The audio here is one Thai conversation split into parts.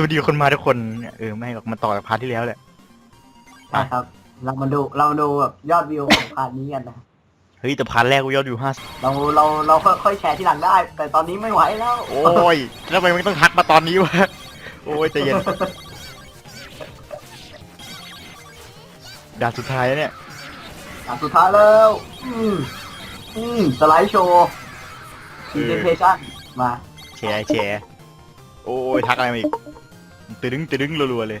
สวัสดีคนมาทุกคนเออไม่หรอกมาต่อจากพาร์ทที่แล้วแหละใช่ครับ เรามาดูเรามาดูแบบยอดวิวของพาร์ทนี้กันนะเฮ้ยแต่พาร์ทแรกกูยอดอยู่ห้าเราเราเราค่อยๆแชร์ที่หลังได้ แต่ตอนนี้ไม่ไหวแล้วโอ้ยแล้วทำไมไม่ต้องทักมาตอนนี้วะโอ้ยใจเย็นด่านสุดท้ายแล้วเนี่ยอะสุดท้ายแล้ว อืมอืมสไลด์โชว์พีเซนเชั่นมาแชร์แชร์โอ้ยทักอะไรมาอีก ตึดึงตึดึงรัวๆเลย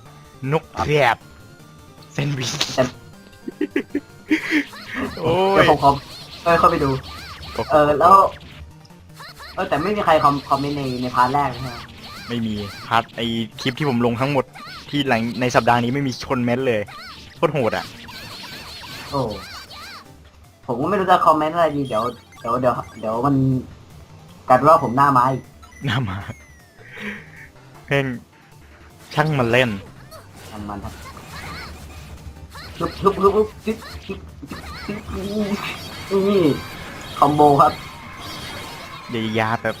นกแพบเซนด์วิชโอ้เดี๋ยยวผมขอเออเข้าไปดู เออแล้ว เออแต่ไม่มีใครคอมคอมเมนต์ในในพาร์ทแรกนะฮะไม่มีพาร์ทไอคลิปที่ผมลงทั้งหมดที่หลังในสัปดาห์นี้ไม่มีคนเม้นต์เลยโคตรโหดอะ โอ้ผมก็ไม่รู้จะคอมเมนต์อะไรดีเดี๋ยวเดี๋ยวเดี๋ยวเดี๋ยวมันกลายเป็นว่าผมหน้าไม้อีกน่ามาเพ่ง ช่างมันเล่นมันมันครับลุกลุกลุกลุกจิ๊บจิ๊บจิ๊บนี่คอมโบครับยายาแบบ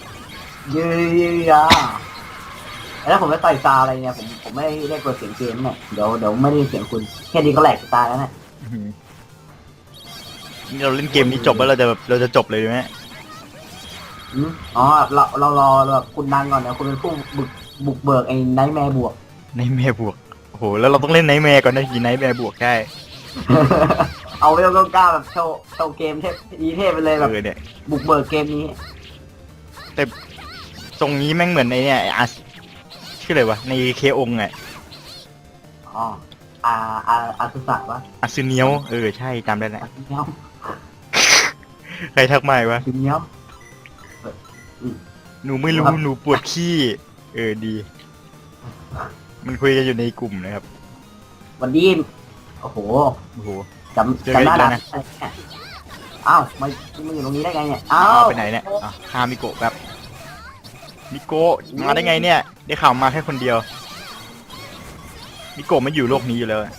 เยียาแล้วผมจะต่อยซาอะไรเนี่ยผมผมไม่ได้กดเสียงเกมเนี่ยเดี๋ยวเดี๋ยวไม่ได้ยินเสียงคุณแค่นี้ก็แหลกจะตายแล้วเนี่ยอื้อหือนี่เราเล่นเกมนี้จบแล้วเราจะแบบเราจะจบเลยไหมอืมอ๋อเราเรารอแบบคุณดังก่อนนะคุณเป็นผู้บุก บุกเบิกไอ้ไนท์แมร์บวก ในแม่บวก โอ้โห แล้วเราต้องเล่นไนท์แมร์ก่อนนะทีไนท์แมร์บวกได้เอาไม่ต้องกล้าแบบโชว์โชว์เกมเทพอีเทพไปเลยแบบเออเนี่ย บุกเบิกเกมนี้ ตรงนี้แม่งเหมือนในเนี่ยไอ้อาร์ชื่ออะไรวะ ในเคองอะอ๋ออาอาอาสุสะวะอาซูเนียวเออ ใช่จำได้แหละ อาสุเนียวใครทักมาอีกวะ อาสุเนียวหนูไม่รู้ครับหนูปวดขี้ เออดี มันคุยกันอยู่ในกลุ่มนะครับ วันดีโอ้โหโอ้โห จำเจอจำหน้าอีกแล้ได้วนะอ้าวมามาอยู่ตรงนี้ได้ไงเนี่ย อ้าอ้าววไปไหนเนี่ยอะคามิโกะแบบมิโกะมาได้ไงเนี่ย ได้ข่าวมาแค่คนเดียว มิโกะไม่อยู่โลกนี้อยู่แล้วอะ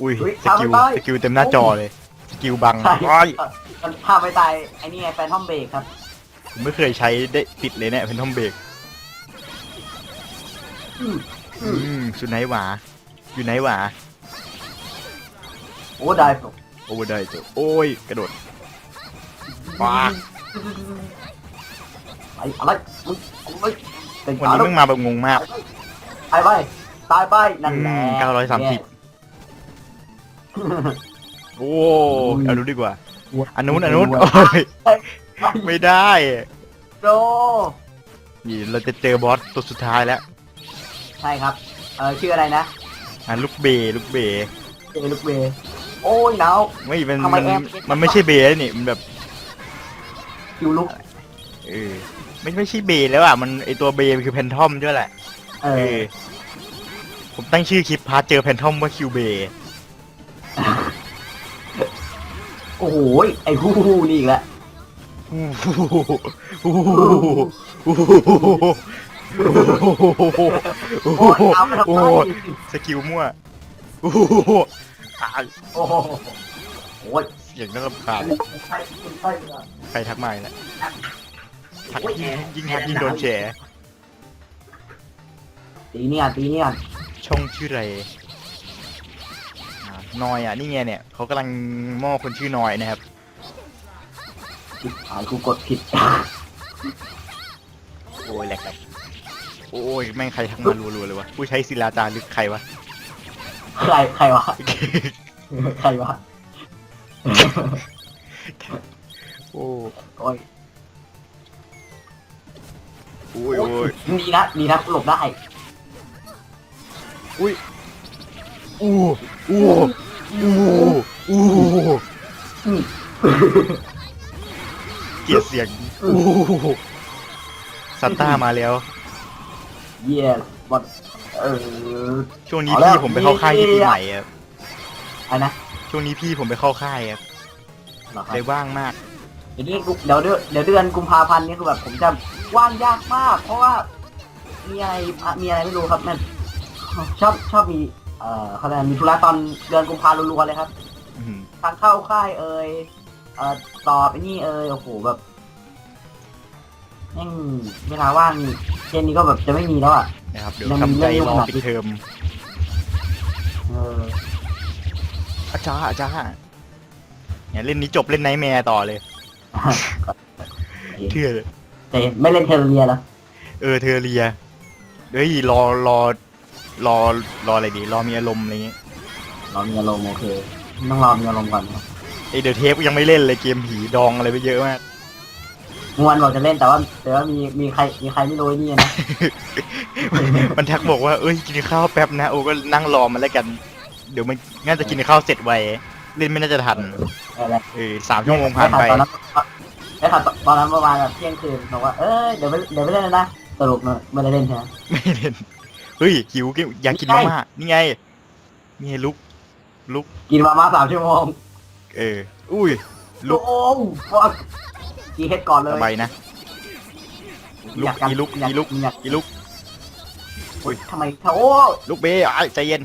อุ้ยสกิลสกิลเต็มหน้าจอเลย สกิลบังใช่อ้อยมันพาไปตายไอ้นี่ไงแฟนทอมเบรกครับผมไม่เคยใช้ได้ติดเลยเนี่ยเพนทอมเบรก อืมอือืมมสุดไหนหวา อยู่ไหนหวา โอ้ได้ปกโอเวอร์ได้ตัวโอ้ย กระโดดว้าไอ้อะไรมึงมึงเป็นวันนี้มึงมาแบบงงมากตายไปตายไปนั่นแหละอืม930โอ้เอาดูดีกว่า อันนู้นอันนู้นโอ้ย ไม่ได้ โด นี่เราจะเจอบอสตัวสุดท้ายแล้ว ใช่ครับ เออชื่ออะไรนะอะลูกเบลูกเบเจลูกเวโอ้ยหนาว ไม่มันทำไมมันแอมมันไม่ใช่เบแล้วนี่มันแบบคิวลุก เออไม่ไม่ใช่เบแล้วอะมันไอตัวเบมันคือแพนทอมด้วยแหละเอเอออผมตั้งชื่อคลิปพาร์ทเจอแพนทอมว่าคิวเบโอ้โหไอ้ฮู้ฮู้นี่อีกแล้วโอ้โหโอ้โหโอ้โห โอ้โหโอ้ยเอาไปทำโอ้ไมโหสกิลมั่วโอ้โหอะโอ้โหโอ้ยเสียงน่ารำคาญใช่ใช่เลยใครทักมาอีกแล้วทักยิ่งยิ่งทักยิ่งโดนแฉตีเนี่ยตีเนี่ยช่องชื่ออะไรอ่านอยอะนี่ไงเนี่ยเขากำลังมอบคนชื่อนอยนะครับอ่ากูกดผิดโอ้ยแหลกเลย โอ้ยแม่งใครทักมารัวๆเลยวะผู้ใช้ศิลาจารึกใครวะใครใครวะใครวะโอ้โอ้ยโอ้ยโอ้ยดีนะดีนะหลบได้อู้อู้อู้อู้อืมเกลียดเสียงอู้ซันต้ามาแล้ว เยี่ยบอดเออ ช่วงนี้เอาแล้วพี่ผมไปเข้าค่ายที่ปีใหม่ครับไอ้นะ ช่วงนี้พี่ผมไปเข้าค่ายครับเหรอครับ เลยว่างมาก เดี๋ยวนี้กูเดี๋ยวเดือนเดี๋ยวเดือนกุมภาพันธ์นี่คือแบบผมจะว่างยากมาก เพราะว่ามีอะไรมีอะไรไม่รู้ครับแม่นชอบชอบมีเอ่อเขาเรียกอะไรมีธุระตอนเดือนกุมภารัวๆเลยครับ อื้อหือทางเข้าค่ายเอ่ยเอ่อสอบไอ้นี่เอ่ยโอ้โหแบบ แม่งเวลาว่างเกมนี้ก็แบบจะไม่มีแล้วอะ นะครับเดี๋ยวยังทำใจยังรอยังปิดเทอมเอออาจารย์อาจารย์เนี่ยเล่นนี้จบเล่นไนท์แมร์ต่อเลยเถื่อแต่ไม่เล่นเทอร์เรียแล้วเออเทอเรียเฮ้ยรอรอรอรออะไรดีรอมีอารมณ์อะไรเงี้ยรอมีอารมณ์โอเคต้องรอมีอารมณ์ก่อนครับไอเดอะเทปยังไม่เล่นเลยเกมผีดองอะไรไปเยอะมากเมื่อวานบอกจะเล่นแต่ว่าแต่ว่ามีมีใครมีใครไม่รู้ไอ้นี่นะ มันทักบอกว่าเอ้ยกินข้าวแป๊บนะโอ้ก็นั่งรอมันแล้วกัน เดี๋ยวมันน่าจะกินข้าวเสร็จไวเล่นไม่น่าจะทันอะไรเออสามชั่วโมงผ่านไปตอนนั้นไอ้ขับตอนนั้นเมื่อวานแบบเที่ยงคืนบอกว่าเออเดี๋ยวไปเดี๋ยวไปเล่นนะสรุปไม่ได้เล่นใช่ไหมไม่เล่นเฮ้ยหิวกินอยากกินมาม่านี่ไงนี่ไงลุก ลุก กินมาม่าสามชั่วโมงเอออุ้ยลุกโอ้ฟัก กีเฮ็ดก่อนเลยสบายนะลุกอยาอีลุกอยาอีลุกอยากอีลุกโอ้ยทำไมโอ้ลุกเบ้ไอ้ยใจเย็น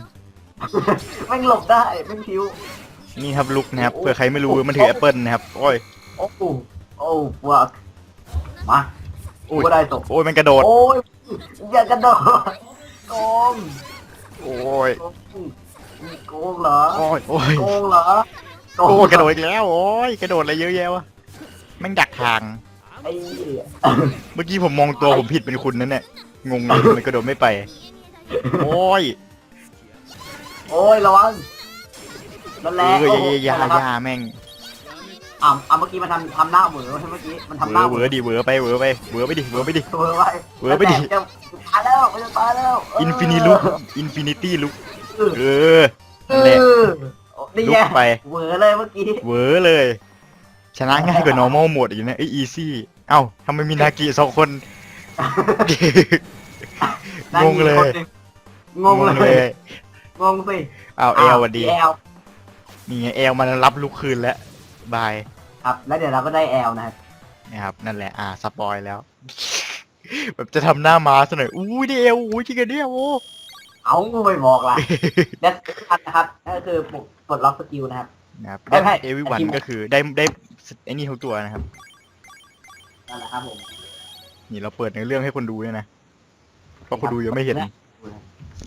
แม่งหลบได้แม่งคิวนี่ครับลุกนะครับโอ้เผื่อใครไม่รู้มันถือแอปเปิลนะครับโอ้ยโอ้โหโอ้ฟักมาอุ้ยก็ได้ตกโอ้ยมันกระโดดโอ้ยอย่ากระโดดโกงโอ้ยโกงโกงเหรอโอ้ยโอ้ยโกงเหรอโอ้ยกระโดดอีกแล้วโอ้ยกระโดดอะไรเยอะแยะวะ แม่งดักทาง ไอ้เหี้ยเมื่อกี้ผมมองตัวผมผิดเป็นคุณนั่นแหละงงเลยมันกระโดดไม่ไป โอ้ยโอ้ยระวังนั่นแหเอละอโอ้โหยานั่นแหละครับยาแม่งอะอะเมื่อกี้มันทำทำหน้าเหวอใช่ไหมเมื่อกี้มันทำหเวน้าอเหเววออดิเวอไปเวอไปเวอไปดิเวอไปดิ เหวอไว้เหวอไปดิ จะตายแล้วมันจะตายแล้วเอินฟินิลุกอินฟินิตี้ลุกเออเออเอนั่นแหละอนี่ลุไงกไป เหวอเลยเมื่อกี้ เวอเลย ชนะง่ายกว่า normal หมดอีกนะไอ้ easy เอ้าทำไมมีนากิสองคนงงเลยงงเลย งงสิอ้าวเอลวันดี แอลนี่ไงเอลมันรับลุกคืนแล้วบายครับ แล้วเดี๋ยวเราก็ได้แอลนะครับนะครับ นั่นแหละ อ่าสปอยแล้ว แบบจะทำหน้ามาซะหน่อยอุ้ยได้เอลอุ้ยจริงกันเนี่ยโอ้ เอาไม่บอกล่ะ และอันนะครับนั่นก็คือปลดปลดล็อกสกิลนะครับ นะครับไม่ได้ไม่เอวิวันทีมก็คือได้ได้ ไอ้นี่ทุกตัวนะครับ นั่นแหละครับผมนี่เราเปิดในเรื่องให้คนดูด้วยนะเพราะคนดูยังไม่เห็น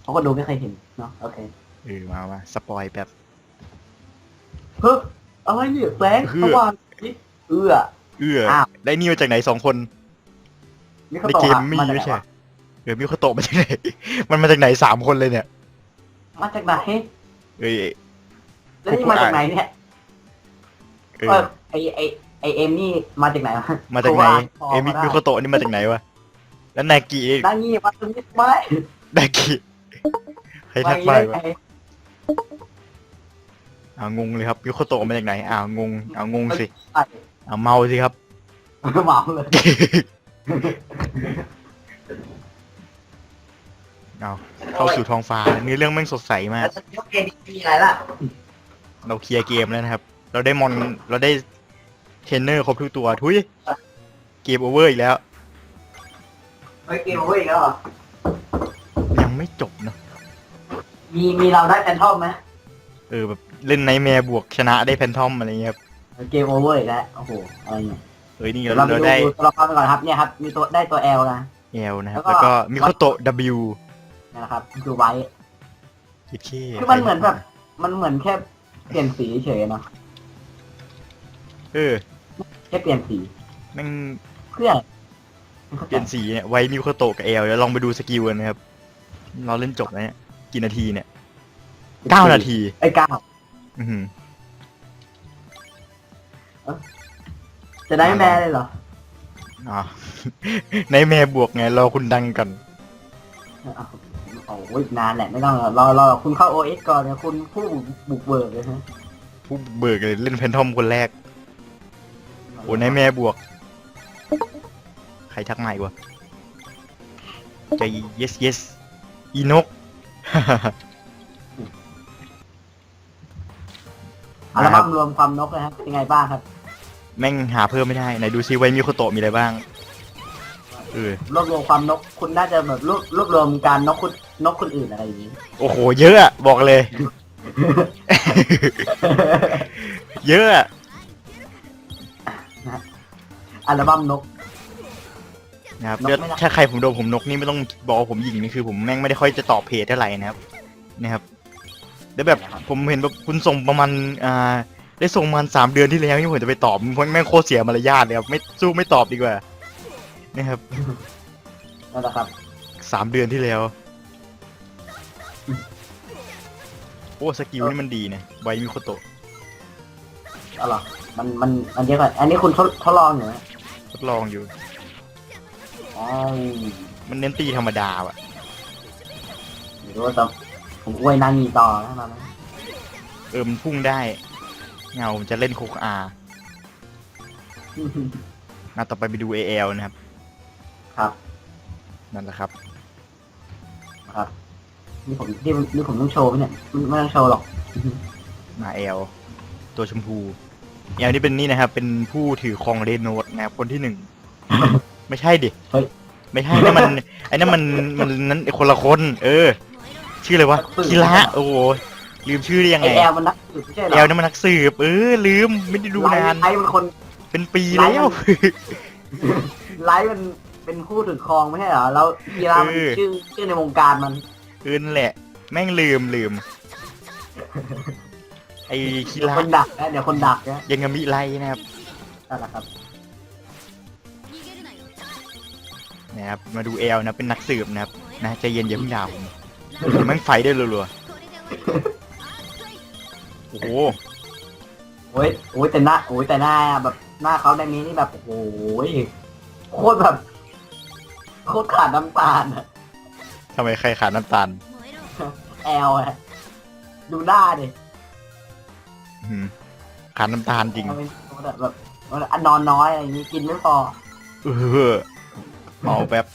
เพราะคนดูไม่เคยเห็นเนาะโอเคเออมามาสปอยแบบเฮ้ยอะไรเนี่ยแสงเพื่สอว่างนี่เอื้อ เอื้ออ้าว ได้นี่มาจากไหนสองคนนี่เขาในตกเกมอะไม่มามีจากไม่ไหนใช่วะเออมิโคโตะมาจากไหน มันมาจากไหนสามคนเลยเนี่ย มาจากไหนเอ้ยแล้วนี่มาจากไหนเนี่ยเอเอออ ไอไอไอเอ็มนี่มาจากไหนวะมาจากไหนพระว่เอมิพมิอโคโตะนี่มาจากไหนวะ แล้วนากิได้นั่งงี้มาตรงนี้ไหมนากิใครทักไปได้วะไงอ่างงเลยครับมิโคโตะมาจากไหนอ่างงอ่างงสิไอ้อ่าเมาสิครับ เมาเลยเอาเข้าสู่ท้องฟ้าเนื้อเรื่องแม่งสดใสมาก แล้วสกิลเกมมีอะไรล่ะ เราเคลียร์เกมแล้วนะครับ เราได้มอน เราได้ เทรนเนอร์ครบทุกตัว ทุยเกมโอเวอร์อีกแล้ว เฮ้ยเกมโอเวอร์อีกแล้วเหรอยังไม่จบเนอะมีมีเราได้แฟนทอมไหมเออแบบเล่นไนแมร์บวกชนะได้แพนทอมอะไรเงี้ยครับเกมโอเวอร์อีกแล้วโอ้โหอะไรเนี่ยเฮ้ยนี่เดี๋ยวเราเราไปเราดูได้ตัวละครไปก่อนครับเนี่ยครับมีตัวได้ตัว L นะ เอลนะครับ แล้แล้ววก็ก็มิโคโตะ W นี่นะครับคือไว้โอเคคือมันเหมือนแบบ มันเหมือนแค่เปลี่ยนสีเฉยๆเนาะเออ แค่เปลี่ยนสีแม่งเพื่อเปลี่ยนสีเนี่ยไว้มิโคโตะกับเอลแล้วลองไปดูสกิลกันนะครับ เราเล่นจบแล้วเนี่ยกี่นาทีเนี่ยเก้านาที ไอ้ยเก้าอือหือ จะได้แม่เลยเหรออ๋อในแมร์บวกไงรอคุณดังกันเอาโอ้ยนานแหละไม่ต้องหรอกรอรอคุณเข้า OS ก่อนเนี่ยคุณผู้บุกเบิกเลยฮะ ผู้เบิกเลยเล่นแพนทอมคนแรก โอ้ในแม่บวก ใครทักมาอีกวะใจ yes yes อีนก อัลบั้มรวมความนกนะครับเป็นไงบ้างครับ แม่งหาเพิ่มไม่ได้ ไหนดูซิไว้มีโคโตะมีอะไรบ้างเออรวบรวมความนกคุณน่าจะแบบรวบรวบรวมการนกคุณนกคนอื่นอะไรอย่างนี้ โอ้โห เยอะอะบอกเลย เยอะอะ อัลบั้มนก นะครับนกเดี๋ยวไม่รัก ถ้าใครผมโดนผมนกนี่ไม่ต้องบอกว่าผมหยิงนี่คือผมแม่งไม่ได้ค่อยจะตอบเพจเท่าไหร่นะครับนะครับแล้วแบบผมเห็นแบบคุณส่งประมาณอ่าได้ส่งประมาณสามเดือนที่แล้วนี่ผมจะไปตอบเพราะแม่งโคตรเสียมารยาทเลยครับไม่สู้ไม่ตอบดีกว่านะครับนั่นแหละครับ สามเดือนที่แล้วโอ้สกิลนี่มันดีนะไวมิโคโตะเอาหรอมันมัน มันเยอะกว่าอันนี้คุณทดทดลองอยู่นะ ทดลองอยู่อ๋อมันเน้นตีธรรมดาว่ะไม่รู้ว่าจะผมอวยนางงีต่อนะมาไหมเออมันพุ่งได้ เงามันจะเล่นโคกอามาต่อไปไปดู AL นะครับ ครับนั่นแหละครับ ครับนี่ผมนี่นี่ผมต้องโชว์ไหมเนี่ยไม่ไม่ต้องโชว์หรอก มา L ตัวชมพู L นี่เป็นนี่นะครับ เป็นผู้ถือครองเรนโนดนะครับคนที่หนึ่ง ไม่ใช่ดิ เฮ้ย ไม่ใช่นั่นมัน ไอ้นั่นมันมันนั้นคนละคน เออ ชื่ออะไรวะคิระโอ้โหลืมชื่อได้ยังไอไงแอลมันนักสืบไม่ใช่เหรอแอลนี่มันนักสืบ เออ ลืมไม่ได้ดูนานไลฟ์มันคนเป็นปีแล้ว ไลฟ์มันเป็นผู้ถือครองไม่ใช่เหรอแล้วกีฬามันเออ ชื่อชื่อในวงการมัน เออนั่นแหละ แม่งลืมลืม ไอ้คิเดี๋ยวระคนดักนะเดี๋ยวคนดักนะยังกับมิไลนะครับนั่นแหละครับนะครับ มาดูแอลนะเป็นนักสืบนะครับนะใจเย็นอย่าเพิ่งด่าผมผมแม่งไฟได้รัวๆโอ้โหโอ้ยโอ้ยแต่หน้าโอ้ยแต่หน้าแบบหน้าเขาในนี้นี่แบบโอ้โหโคตรแบบโคตรขาดน้ำตาลอะทำไมใครขาดน้ำตาลแอลอะดูหน้าดิอื้อ หือขาดน้ำตาลจริง มันเป็นแบบแบบอันนอนน้อยอะไรอย่างนี้กินไม่พอ เออเมาแบบ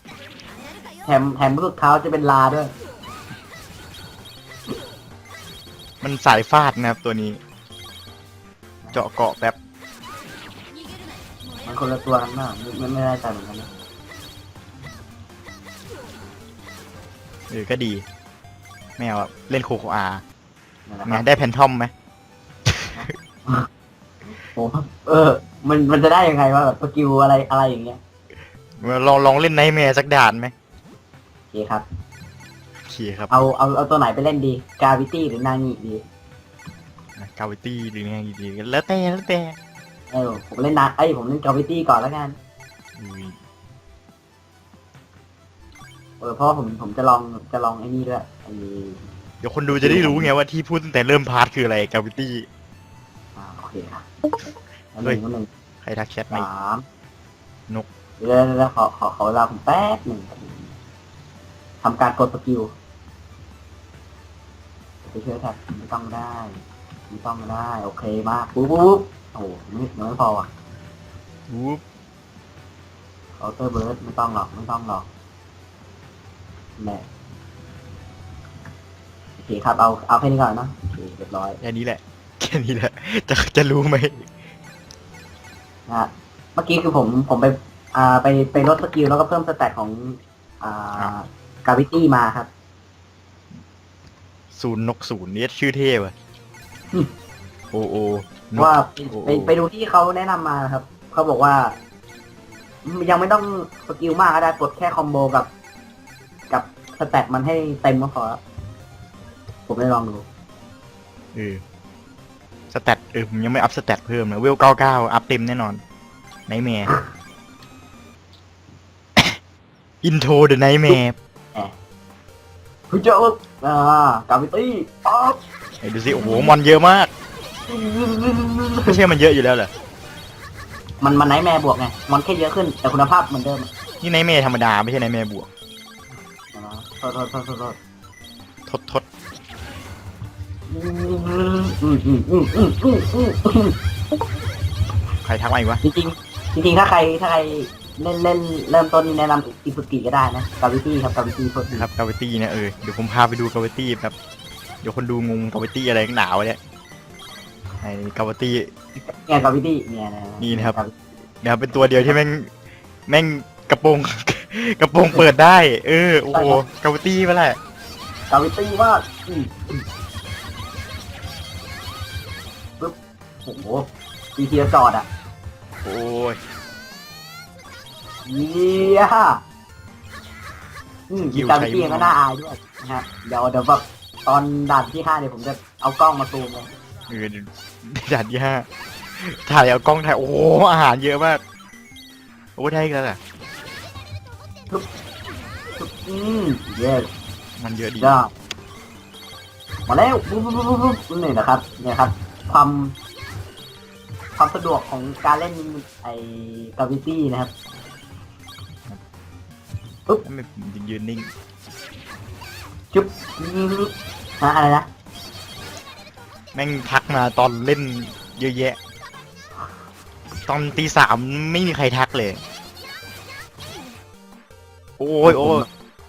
แถมแถมรู้สึกเท้าจะเป็นลาด้วย มันสายฟาดนะครับตัวนี้ เจาะเกาะแบบมันคนละตัวกันมากไม่ไม่ไม่ได้ใจเหมือนกันนะเออก็ดี แมวอะเล่นโคโคอานั่นแหละคไงรับได้แพนทอมไหม โอ้เออ มันมันจะได้ยังไงวะแบบสกิลอะไรอะไรอย่างเงี้ยลองลองเล่นไนท์แมร์สักด่านไหมโอเคครับ โอเคครับเอาเอาเอาตัวไหนไปเล่นดีกาวิตี้หรือนางีดีกาวิตี้หรือไงดีแล้วแต่แล้วแต่เออผมเล่นนาเอ้ยผมเล่นกาวิตี้ก่อนแล้วกันอุ้ยเออเพราะว่าผมผมจะลองจะลองไอ้นี่ด้วยไอ้เดี๋ยวคนดูจะได้รู้ไงว่าที่พูดตั้งแต่เริ่มพาร์ทคืออะไรกาวิตี้อ่าโอ เคครับอันหเฮ้ยนึ่งอันหนึ่งใครทักแชทมาสอีกามนกเดี๋ยวเดี๋ยวเดี๋ยวขอขอขอเวลาผมแป๊บหนึ่งทำการกดสกิลไปช่วยแท็บไม่ต้องได้ไม่ต้องได้โอเคมากปุ๊บปุ๊บปุ๊บโอ้โหไม่ไม่พออะวูบเคาน์เตอร์เบิร์ดไม่ต้องหรอกไม่ต้องหรอกแหม่โอเคครับเอาเอาแค่นี้ก่อนนะโอเคเรียบร้อย แค่นี้แหละแค่นี้แหละ จะจะรู้ไหมนะฮะเมื่อกี้คือผมผมไปอ่าไปไปลดสกิลแล้วก็เพิ่มสแตทของอ่ากาวิตี้มาครับ ศูนย์นกศูนย์นี่ชื่อเท่ว่ะอืม โอโอนก ว่าโอ้ไปไปดูที่เขาแนะนำมาครับ เขาบอกว่า ยังไม่ต้องสกิลมากก็ได้กดแค่คอมโบกับ กับสแตทมันให้เต็มก็พอแล้วผมได้ลองดู เออ สแตทเออผมยังไม่อัพสแตทเพิ่มนะเวลเก้าเก้าอัพเต็มแน่นอนไนท์แมร์อินโทรเดอะไนท์แมร์เฮ้ยเจ้าอ่ากาวิตี้ป๊อปไหนดูสิโอ้โหมอนเยอะมากไม่ใช่มันเยอะอยู่แล้วเหรอมันมันไนท์แมร์บวกไงมันแค่เยอะขึ้นแต่คุณภาพเหมือนเดิมอะนี่ไนท์แมร์ธรรมดาไม่ใช่ไนท์แมร์บวกอ่าโทษโทษโทษโทษโทษทดทด ใครทักมาอีกวะจริงๆจริงๆถ้าใครถ้าใครเล่นเล่นเริ่มต้นแนะนำอิสุกิก็ได้นะกาวิตี้ครับกาวิตี้โทษทีครับกาวิตี้นะเออเดี๋ยวผมพาไปดูกาวิตี้แบบเดี๋ยวคนดูงงกาวิตี้อะไรหนาวะเนี่ยไอ้กาวิตี้ เนี่ยกาวิตี้เนี่ยนะนี่นะครับ นะครับเป็นตัวเดียวที่แม่งแม่งกระโปรง กระโปรงเปิดได้ เออโอ้โหกาวิตี้ไปแหละ กาวิตี้ว่าอืม โอ้โหดีเทียจอดอะโอ้ยเยี่ยอืมมีการเกียงก็น่าอายด้วยนะฮะเดี๋ยวเดี๋ยวแบบตอนด่านที่ห้าเนี่ยผมจะเอากล้องมาซูมเลยเออด่านที่ห้าถ่ายเอากล้องถ่ายโอ้โหอาหารเยอะมากโอ้ได้อีกันอะอืมเย้มันเยอะดียอดมาแล้วปุ๊บปุ๊บปุ๊บปุ๊บปุ๊บนี่นะครับเนี่ยครับ ความ ความสะดวกของการเล่นไอ้กาวิตี้นะครับไม่ยืนนิ่งจุ๊บอืมฮะอะไรนะ แม่งทักมาตอนเล่นเยอะแยะ ตอนตีสามไม่มีใครทักเลย โอ้ยโอ้ย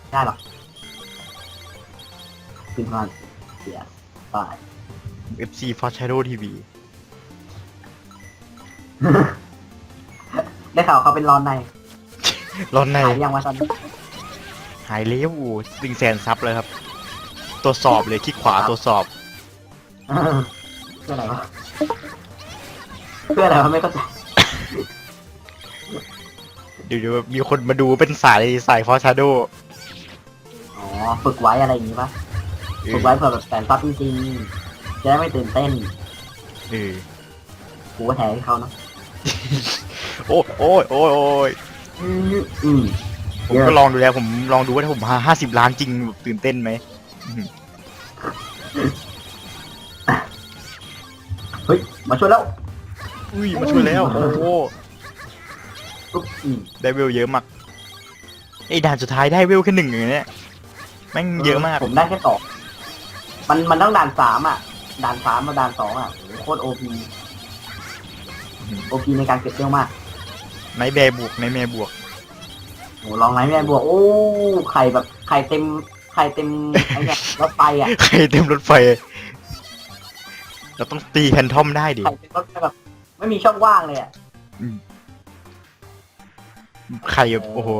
ไม่ได้หรอกขึ้นมาเสียไป FC for Shadow TV ได้ข่าวเขาเป็นรอนในร้อนใน หายยังวะตอนนี้หายเลี้ยวโอ้หนึ่งแสนซับเลยครับตรวจสอบเลยคลิกขวาตรวจสอบ เออเพื่ออะไรวะเพื่ออะไรวะไม่เข้าใจเดี๋ยวๆมีคนมาดูเป็นสายสาย for Shadow อ๋อฝึกไว้อะไรอย่างงี้ปะเอฝึอกไว้เผื่อแบบแสนซับจริงๆจะได้ไม่ตื่นเต้นเออกูก็แทนให้เขาเนาะ โอ้ยโอ้ยโอ้ยโอ้ยอืมอืมผมก็ลองดูแล้ว ผมลองดูว่าถ้าผมห้าสิบล้านจริงตื่นเต้นไหมอื้อหือเฮ้ย มาช่วยแล้วอุ้ยมาช่วยแล้ว โอ้โหอุ๊บอืมได้เวลเยอะมากไอ้ด่านสุดท้ายได้เวลแค่หนึ่งอย่างเนี้ยแม่งเยอะมาก ผมได้แค่สองมันมันต้องด่านสามอะ ด่านสามมาด่านสองอะโหโคตรโอพี โอพีในการเก็บเรื่องมากไนท์แบร์บวกไนท์แมร์บวกโหลองไหนแม่บวกโอ้ไข่แบบไข่เต็มไข่เต็มไอ้เนี่ยรถไฟอะใครเต็มรถไฟ เราต้องตีแพนทอมได้ดิ ไข่เต็มรถไฟแบบไม่มีช่องว่างเลยอะใครแบบโอ้โห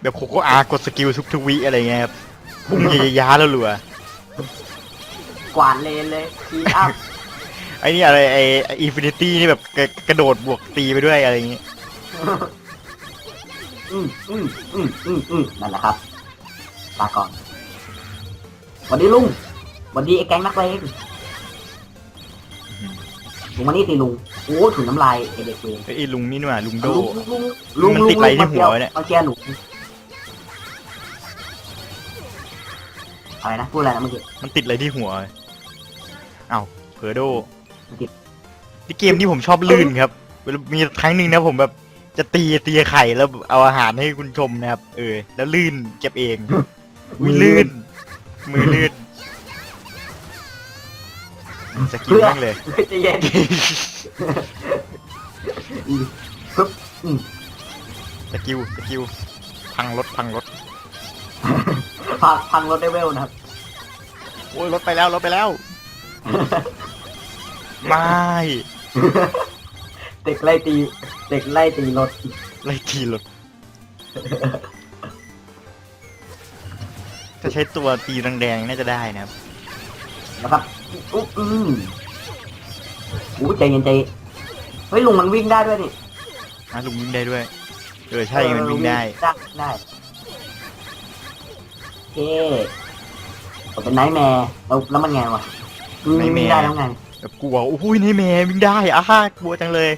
แบบโคโคอากดสกิลทุกทวิอะไรเงี้ยครับพุ่งยายาแล้วรัวกวาดเลนเลยทีอัพ ไอ้นี่อะไรไอ้อินฟินิตี้นี่แบบกระกระโดดบวกตีไปด้วยอะไรอย่างงี้อืมอืมอืมอืมอืมนั่นแหละครับลาก่อนสวัสดีลุงสวัสดีไอ้แก๊งนักเลงลุงมานี่สิลุงโอ้ถุงน้ำลายไอเด็กเวรไอ้ยลุงนี่นี่หว่าลุงโด ลุงลุงลุงมันติดอะไรที่หัววะเนี่ย มาเกียร์หนูอะไรนะพูดอะไรนะเมื่อกี้มันติดอะไรที่หัวอ้าวเพอร์โดมันติด ที่เกมนี้ผมชอบลื่นครับเวลามีครั้งหนึ่งนะผมแบบจะตีตีไข่แล้วเอาอาหารให้คุณชมนะครับ เออ แล้วลื่นเก็บเองมือลื่น มือลื่นสกิลแม่งเลยเฮ้ยใจเย็นปึ๊บอืมสกิลสกิลพังรถพังรถพังพังรถได้เวลนะครับ โอ้ยรถไปแล้วรถไปแล้ว ไม่ เด็กไล่ตี เด็กไล่ตีรถ ไล่ทีรถถ้าใช้ตัวตีแรงๆน่าจะได้นะครับนะครับอุ๊บอืมอู้ใจเย็นใจเฮ้ยลุงมันวิ่งได้ด้วยนี่อะลุงวิ่งได้ด้วยเออใช่มันวิ่งได้ ได้ได้โอเคผมเป็นไนท์แมร์แล้วแล้วมันไงวะอืมไนท์แมร์วิ่งได้แล้วไง แบบกลัวโอ้ยในแม่วิ่งได้อะฮ่ากลัวจังเลย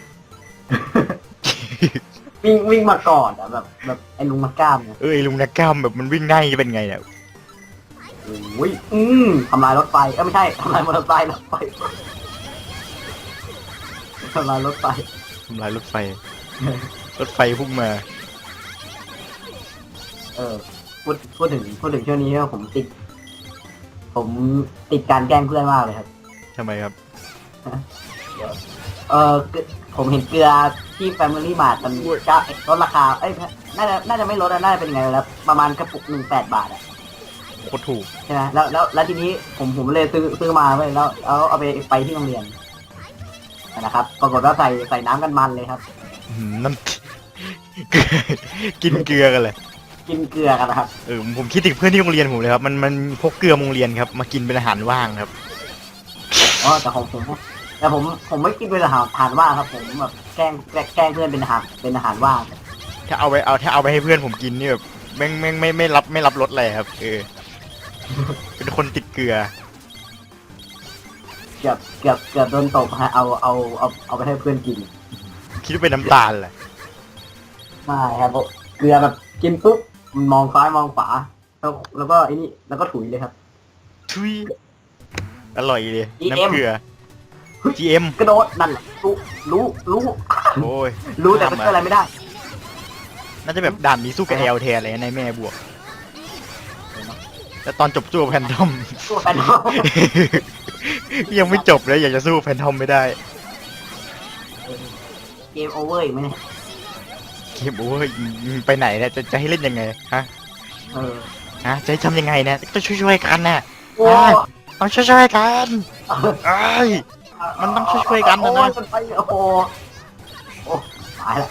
วิ่งวิ่งมาก่อนอะแบบแบบไอ้ลุงมากล้ามเนี่ยเอ้ยลุงนักกล้ามแบบมันวิ่งได้จะเป็นไงเนี่ยโอ้ยอืมทำลายรถไฟเอ้ยไม่ใช่ทำลายมอเตอร์ไซค์รถไฟทำลายรถไฟทำลายรถไฟ รถไฟพุ่งมา เออพูดพูดถึงพูดถึงช่วงนี้ว่าผมติด ผมติดการแกล้งเพื่อนมากเลยครับ ทำไมครับ เออเกลือผมเห็นเกลือที่ Family Mart มันจะลดราคา เอ้ย น่าจะ น่าจะไม่ลดอะน่าจะเป็นไงแล้วประมาณกระปุกหนึ่งแปดบาทอะโคตรถูกใช่ไหมแล้วแล้ว แล้วทีนี้ผมผมเลยซื้อซื้อมาไว้ยแล้วแล้วเอาไปไปที่โรงเรียนนะครับ ปรากฏว่าใส่ใส่น้ำกันมันเลยครับอืมน้ำเกลือกินเกลือกันเลย กินเกลือกันนะครับ เออผมคิดถึงเพื่อนที่โรงเรียนผมเลยครับ มันมันพกเกลือโรงเรียนครับ มากินเป็นอาหารว่างครับ อ๋อแต่ของผม แต่ผมผมไม่กินเป็นอาหารทานว่างครับ ผมแบบแกล้งแกล้งแกล้งเพื่อนเป็นอาหารเป็นอาหารว่างถ้าเอาไปเอาถ้าเอาไปให้เพื่อนผมกินนี่แบบแม่งแม่งไม่ไม่รับไม่รับรสเลยครับ เออ เป็นคนติดเกลือ เกือบเกือบเกือบโดนตบฮะเอาเอาเอาเอาไปให้เพื่อนกินคิดว่าเป็นน้ำตาลแหละไม่ครับผมเกลือแบบกินปุ๊บมองซ้ายมองขวาแล้วแล้วก็ไอ้นี่แล้วก็ถุยเลยครับทุยอร่อยเลย GM น้ำเกลือ GM กระโดดนั่นแหละรู้รู้รู้โอ้ยรู้แต่ก็ช่วยอะไรไม่ได้ น่าจะแบบด่านนี้สู้กับแอลแทนอะไรในแม่บวกแล้วตอนจบจูบแพนทอม ตัวแฟนยังไม่จบเลยอยากจะสู้แพนทอมไม่ได้ เกมโอเวอร์อีกไหมเนี่ยเกมโอเวอร์ไปไหนเนี่ยจะจะให้เล่นยังไงฮะเออฮะจะให้ทำยังไงเนี่ยต้องช่วยๆกันน่ะโอ้ต้องช่วยๆกันไอ้ย มันต้องช่วยๆกันนะนะโอ้ยมันไปโอ้โหโอ้ตายละ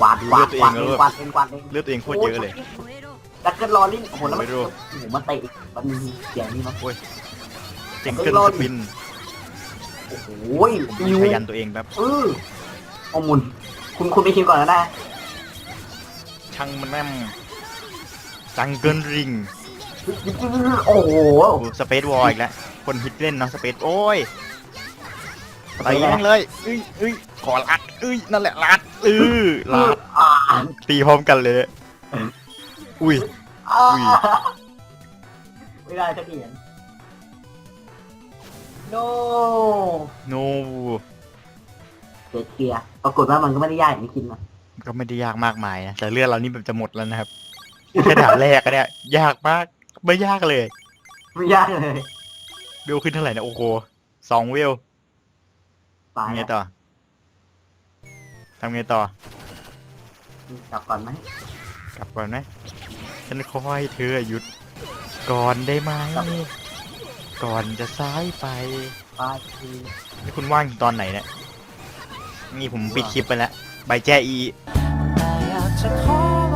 กวาดกวาดกวาดเองกวาดเองกวาดเองเลือดตัวเองโคตรเยอะเลย ดักเกิลลอริ่งโอ้โหแล้วมันไม่รู้ โอ้โหมันเตะอีกมันมีเสียงนี่มั้งเจ๋งเกินสปินโอ้โหผมขยันตัวเองแบบเออเอาหมุนคุณคุณไปคิมก่อนก็ได้ช่างมันแม่มจังเกิลริง โอ้โหสเปซวอลอีกแล้ว คนฮิตเล่นเนาะสเปซโอ้ยตีแม่งเลยเอ้ยเอ้ยขอลัดเอ้ยนั่นแหละลัดเออลัดอ่าตีพร้อมกันเลย อุ้ยอ่าอุ้ยไม่ได้สักเหรียญ no โนเสียเกียร์ปรากฏว่ามันก็ไม่ได้ยากอย่างที่คิดนะก็ไม่ได้ยากมากมายนะแต่เลือดเรานี่แบบจะหมดแล้วนะครับแค่ด่านแรกก็เนี่ยยากมาก ไม่ยากเลยไม่ยากเลยเวลขึ้นเท่าไหร่นะโอ้โหสองเวลตายทำไงแล้วต่อทำไงต่อ กลับก่อนไหมกลับก่อนไหมฉันขอให้เธอหยุดก่อนได้ไหมก่อนจะซ้ายไปไปทีนี่คุณว่างตอนไหนเนี่ยนี่ผมปิดคลิปไปแล้วใบแจ้อีแต่อยากจะขอ